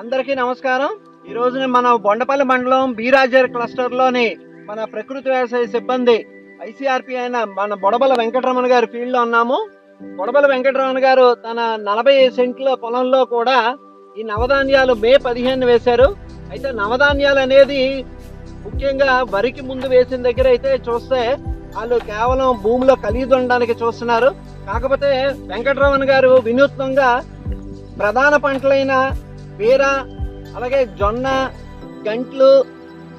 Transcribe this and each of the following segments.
అందరికీ నమస్కారం. ఈ రోజున మన బొండపల్లి మండలం బీరాజర్ క్లస్టర్లోని మన ప్రకృతి వ్యవసాయ సిబ్బంది ఐసీఆర్పి అయిన మన బొడబల వెంకటరమణ గారి ఫీల్డ్లో ఉన్నాము. బొడబల వెంకటరమణ గారు తన నలభై సెంట్ల పొలంలో కూడా ఈ నవధాన్యాలు మే పదిహేను వేశారు. అయితే నవధాన్యాలు అనేది ముఖ్యంగా వరికి ముందు వేసిన దగ్గర అయితే చూస్తే వాళ్ళు కేవలం భూమిలో కలిగి ఉండడానికి చూస్తున్నారు. కాకపోతే వెంకటరమణ గారు వినూత్నంగా ప్రధాన పంటలైన బీర అలాగే జొన్న గంట్లు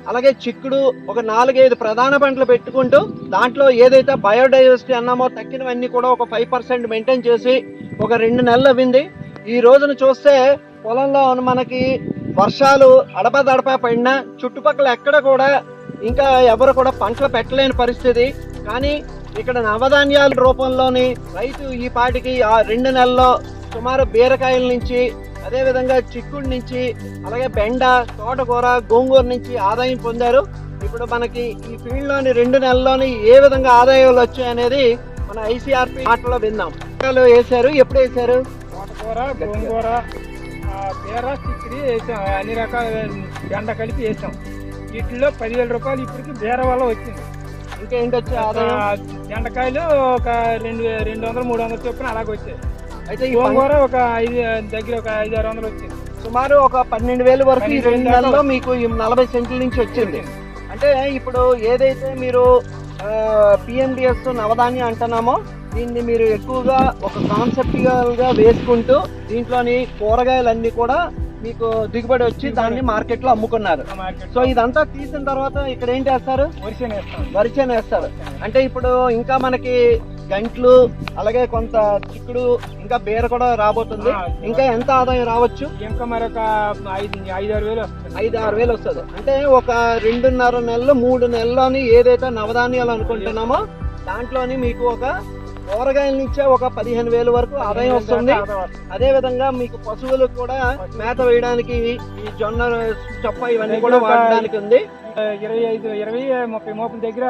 అలాగే చిక్కుడు ఒక నాలుగైదు ప్రధాన పంటలు పెట్టుకుంటూ దాంట్లో ఏదైతే బయోడైవర్సిటీ అన్నామో తక్కినవన్నీ కూడా ఒక ఫైవ్ పర్సెంట్ మెయింటైన్ చేసి ఒక రెండు నెలలు అవ్వింది. ఈ రోజున చూస్తే పొలంలో మనకి వర్షాలు అడపదడప పడినా చుట్టుపక్కల ఎక్కడ కూడా ఇంకా ఎవరు కూడా పంటలు పెట్టలేని పరిస్థితి. కానీ ఇక్కడ నవధాన్యాల రూపంలోని రైతు ఈ పాటికి ఆ రెండు నెలల్లో సుమారు బీరకాయల నుంచి అదే విధంగా చిక్కుడు నుంచి అలాగే బెండ తోటకూర గోంగూర నుంచి ఆదాయం పొందారు. ఇప్పుడు మనకి ఈ ఫీల్డ్లోని రెండు నెలల్లోని ఏ విధంగా ఆదాయాలు వచ్చాయనేది మన ఐసీఆర్పి మాటలో విందాం. వేశారు ఎప్పుడు వేశారు? తోటకూర గోంగూర బీర చిక్కిడి వేసాం. అన్ని రకాల గంట కలిపి వేసాం. వీటిలో పదివేల రూపాయలు ఇప్పటికి బీర వల్ల వచ్చింది. ఇంకా ఏంటి వచ్చే ఆదాయం? ఆ, బెండకాయలు ఒక రెండు రెండు వందలు మూడు వందలు చొప్పున అలాగ వచ్చాయి. అయితే ఈ గోంగూర ఒక ఐదు దగ్గర ఒక ఐదు ఆరు వందలు వచ్చింది. సుమారు ఒక పన్నెండు వేల వరకు ఈ రెండు నెలల్లో మీకు ఈ నలభై సెంట్ల నుంచి వచ్చింది. అంటే ఇప్పుడు ఏదైతే మీరు పిఎండిఎస్ నవధాన్యం అంటున్నామో దీన్ని మీరు ఎక్కువగా ఒక కాన్సెప్టువల్గా వేసుకుంటూ దీంట్లోని కూరగాయలన్నీ కూడా మీకు దిగుబడి వచ్చి దాన్ని మార్కెట్లో అమ్ముకున్నారు సో ఇదంతా తీసిన తర్వాత ఇక్కడ ఏం చేస్తారు? వరిసేన వేస్తాం వరిచేను వేస్తారు. అంటే ఇప్పుడు ఇంకా మనకి గంట్లు అలాగే కొంత చిక్కుడు ఇంకా బీర కూడా రాబోతుంది. ఇంకా ఎంత ఆదాయం రావచ్చు? ఇంకా మరొక ఐదు ఐదు ఆరు వేలు వస్తుంది. ఐదు ఆరు వేలు వస్తుంది. అంటే ఒక రెండున్నర నెలలు మూడు నెలల్లోని ఏదైతే నవధాన్యాలు అనుకుంటున్నామో దాంట్లోని మీకు ఒక కూరగాయల నుంచే ఒక పదిహేను వేలు వరకు ఆదాయం వస్తుంది. అదే విధంగా మీకు పశువులకు కూడా మేత వేయడానికి ఈ జొన్న చొప్ప ఇవన్నీ కూడా వాడడానికి ఉంది. ఇరవై ఐదు ఇరవై ముప్పై మోపుల దగ్గర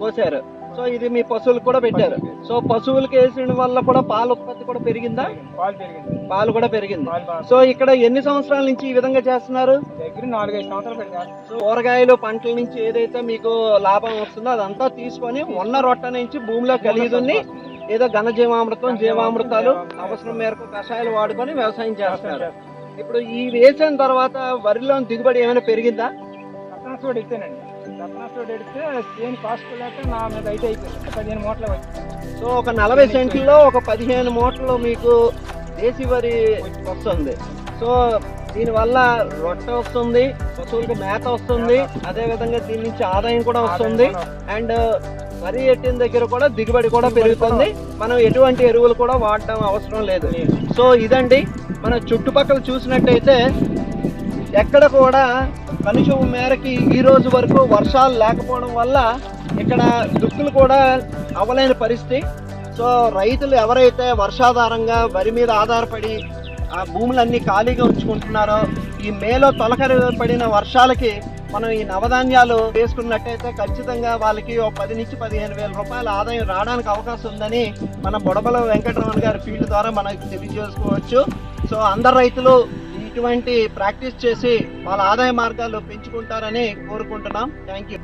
పోసారు. సో ఇది మీ పశువులకు కూడా పెట్టారు. సో పశువులకి వేసిన వల్ల కూడా పాల ఉత్పత్తి కూడా పెరిగిందా? పాలు పెరిగింది. పాలు కూడా పెరిగింది. సో ఇక్కడ ఎన్ని సంవత్సరాల నుంచి ఈ విధంగా చేస్తున్నారు? సో కూరగాయలు పంటల నుంచి ఏదైతే మీకు లాభం వస్తుందో అదంతా తీసుకొని ఉన్న రొట్ట నుంచి భూమిలో కలిగి ఏదో ఘనజీవామృతం జీవామృతాలు అవసరం మేరకు కషాయాలు వాడుకొని వ్యవసాయం చేస్తున్నారు. ఇప్పుడు ఈ వేసిన తర్వాత వరిలో దిగుబడి ఏమైనా పెరిగిందా? రత్నాసోడ్ ఎడితే చేను కాస్ట్ లేక నా మీద అయితే అయిపోయింది. పదిహేను మూటలు సో ఒక నలభై సెంట్లలో ఒక పదిహేను మూటలు మీకు దేశీ వరి వస్తుంది. సో దీనివల్ల రొట్టె వస్తుంది పశువులకు మేత వస్తుంది అదే విధంగా దీని నుంచి ఆదాయం కూడా వస్తుంది. అండ్ వరి ఎట్టిన దగ్గర కూడా దిగుబడి కూడా పెరుగుతుంది. మనం ఎటువంటి ఎరువులు కూడా వాడడం అవసరం లేదు. సో ఇదండి. మన చుట్టుపక్కల చూసినట్టయితే ఎక్కడ కూడా కనుషం మేరకి ఈ రోజు వరకు వర్షాలు లేకపోవడం వల్ల ఇక్కడ దుక్కులు కూడా అవ్వలేని పరిస్థితి. సో రైతులు ఎవరైతే వర్షాధారంగా వరి మీద ఆధారపడి ఆ భూములన్నీ ఖాళీగా ఉంచుకుంటున్నారో ఈ మేలో తొలకరి పడిన వర్షాలకి మనం ఈ నవధాన్యాలు వేసుకున్నట్టయితే ఖచ్చితంగా వాళ్ళకి ఓ పది నుంచి పదిహేను వేల రూపాయల ఆదాయం రావడానికి అవకాశం ఉందని మన బుడబల వెంకటరమణ గారి ఫీల్డ్ ద్వారా మనకి తెలియజేసుకోవచ్చు. సో అందరు రైతులు ఇటువంటి ప్రాక్టీస్ చేసి వాళ్ళ ఆదాయ మార్గాలు పెంచుకుంటారని కోరుకుంటున్నాం. Thank you